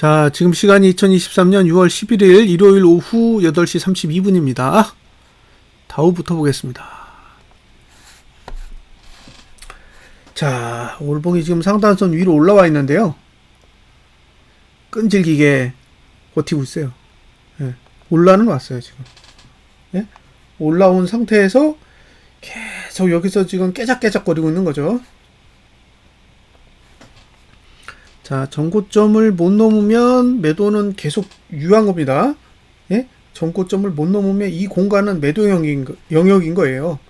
자, 지금 시간이 2023년 6월 11일 일요일 오후 8시 32분입니다. 다우부터 보겠습니다. 자, 올봉이 지금 상단선 위로 올라와 있는데요. 끈질기게 버티고 있어요. 예, 올라는 왔어요, 지금. 예? 올라온 상태에서 계속 여기서 지금 깨작깨작거리고 있는 거죠. 자, 전고점을 못 넘으면 매도는 계속 유한 겁니다. 예? 전고점을 못 넘으면 이 공간은 매도 영역인, 거- 영역인 거예요.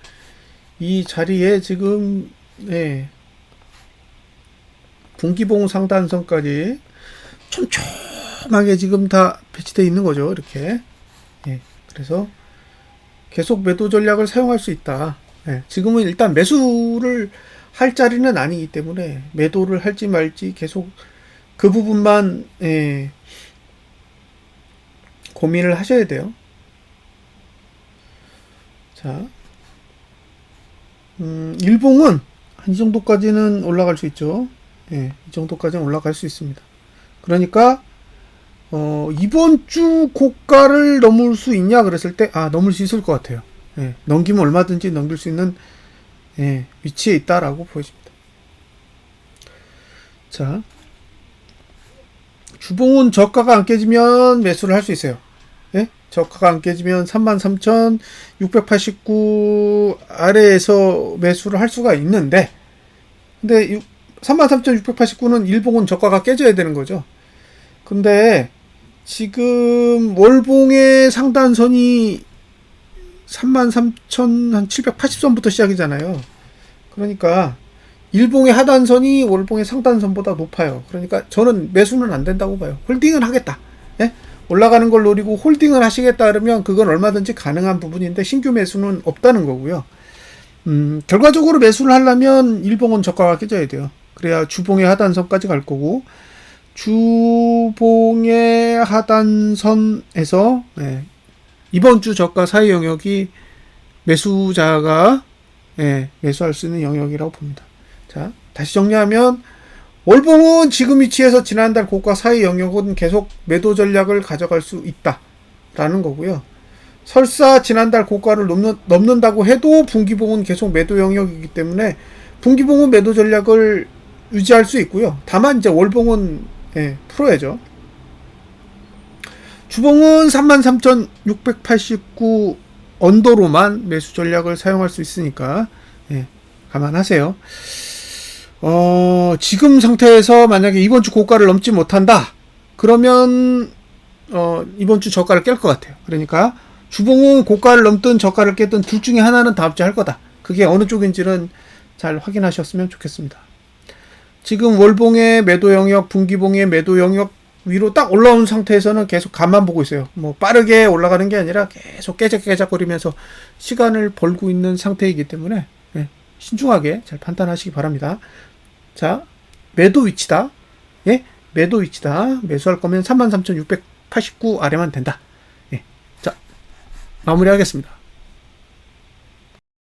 이 자리에 지금, 예. 분기봉 상단선까지 촘촘하게 지금 다 배치되어 있는 거죠. 이렇게. 예. 그래서 계속 매도 전략을 사용할 수 있다. 예. 지금은 일단 매수를 할 자리는 아니기 때문에 매도를 할지 말지 계속 그 부분만 예, 고민을 하셔야 돼요. 자, 음, 일봉은 한 이 정도까지는 올라갈 수 있죠. 예, 이 정도까지는 올라갈 수 있습니다. 그러니까 어, 이번 주 고가를 넘을 수 있냐 그랬을 때, 아, 넘을 수 있을 것 같아요. 예, 넘기면 얼마든지 넘길 수 있는 예, 위치에 있다라고 보여집니다. 자, 주봉은 저가가 안 깨지면 매수를 할 수 있어요. 예? 저가가 안 깨지면 33,689 아래에서 매수를 할 수가 있는데, 근데 33,689는 일봉은 저가가 깨져야 되는 거죠. 근데 지금 월봉의 상단선이 33,780선부터 시작이잖아요. 그러니까 일봉의 하단선이 월봉의 상단선보다 높아요. 그러니까 저는 매수는 안 된다고 봐요. 홀딩은 하겠다. 예? 올라가는 걸 노리고 홀딩을 하시겠다 그러면 그건 얼마든지 가능한 부분인데 신규 매수는 없다는 거고요. 음, 결과적으로 매수를 하려면 일봉은 저가가 깨져야 돼요. 그래야 주봉의 하단선까지 갈 거고 주봉의 하단선에서 예, 이번 주 저가 사이 영역이 매수자가 예, 매수할 수 있는 영역이라고 봅니다. 자, 다시 정리하면 월봉은 지금 위치에서 지난달 고가 사이 영역은 계속 매도 전략을 가져갈 수 있다라는 거고요. 설사 지난달 고가를 넘는, 넘는다고 해도 분기봉은 계속 매도 영역이기 때문에 분기봉은 매도 전략을 유지할 수 있고요. 다만 이제 월봉은 예, 풀어야죠. 주봉은 33,689 언더로만 매수 전략을 사용할 수 있으니까 예, 감안하세요. 어, 지금 상태에서 만약에 이번 주 고가를 넘지 못한다. 그러면 어, 이번 주 저가를 깰 것 같아요. 그러니까 주봉은 고가를 넘든 저가를 깨든 둘 중에 하나는 다음 주에 할 거다. 그게 어느 쪽인지는 잘 확인하셨으면 좋겠습니다. 지금 월봉의 매도 영역, 분기봉의 매도 영역 위로 딱 올라온 상태에서는 계속 간만 보고 있어요. 뭐 빠르게 올라가는 게 아니라 계속 깨작깨작거리면서 시간을 벌고 있는 상태이기 때문에 예, 신중하게 잘 판단하시기 바랍니다. 자, 매도 위치다. 예, 매도 위치다. 매수할 거면 33,689 아래만 된다. 예, 자, 마무리하겠습니다.